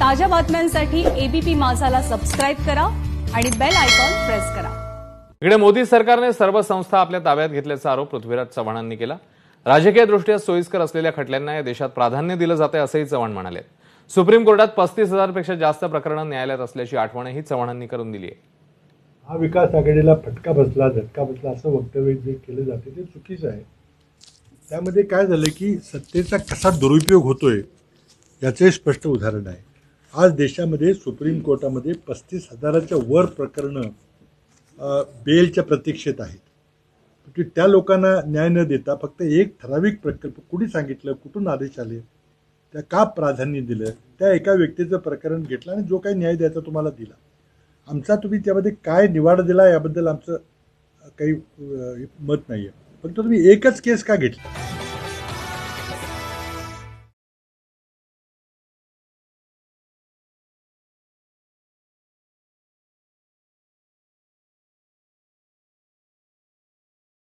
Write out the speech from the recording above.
ताज्या बातम्यांसाठी ABP माझाला subscribe करा आणि बेल आयकॉन प्रेस करा. इकडे मोदी सरकारने सर्व संस्था आपल्या ताब्यात घेतल्याचा आरोप पृथ्वीराज चव्हाणांनी केला. राजकीय दृष्ट्या सोयीस्कर असलेल्या खटल्यांना या देशात प्राधान्य दिलं जाते असंही चव्हाण म्हणाले. सुप्रीम कोर्टात पस्तीस हजारपेक्षा जास्त प्रकरणं न्यायालयात असल्याची आठवणही चव्हाणांनी करून दिली आहे. हा विकास आघाडीला फटका बसला झटका बसला असं वक्तव्य जे केलं जाते ते चुकीचं आहे. त्यामध्ये काय झालं की सत्तेचा कसा दुरुपयोग होतोय याचे स्पष्ट उदाहरण आहे. आज देशामध्ये सुप्रीम कोर्टामध्ये पस्तीस हजाराच्या वर प्रकरणं बेलच्या प्रतीक्षेत आहेत. की त्या लोकांना न्याय न देता फक्त एक ठराविक प्रकल्प कुणी सांगितलं कुठून आदेश आले त्या का प्राधान्य दिलं त्या एका व्यक्तीचं प्रकरण घेतलं आणि जो काही न्याय द्यायचा तुम्हाला दिला. आमचा तुम्ही त्यामध्ये काय निवाडा दिला याबद्दल आमचं काही मत नाही आहे फक्त तुम्ही एकच केस का घेतला?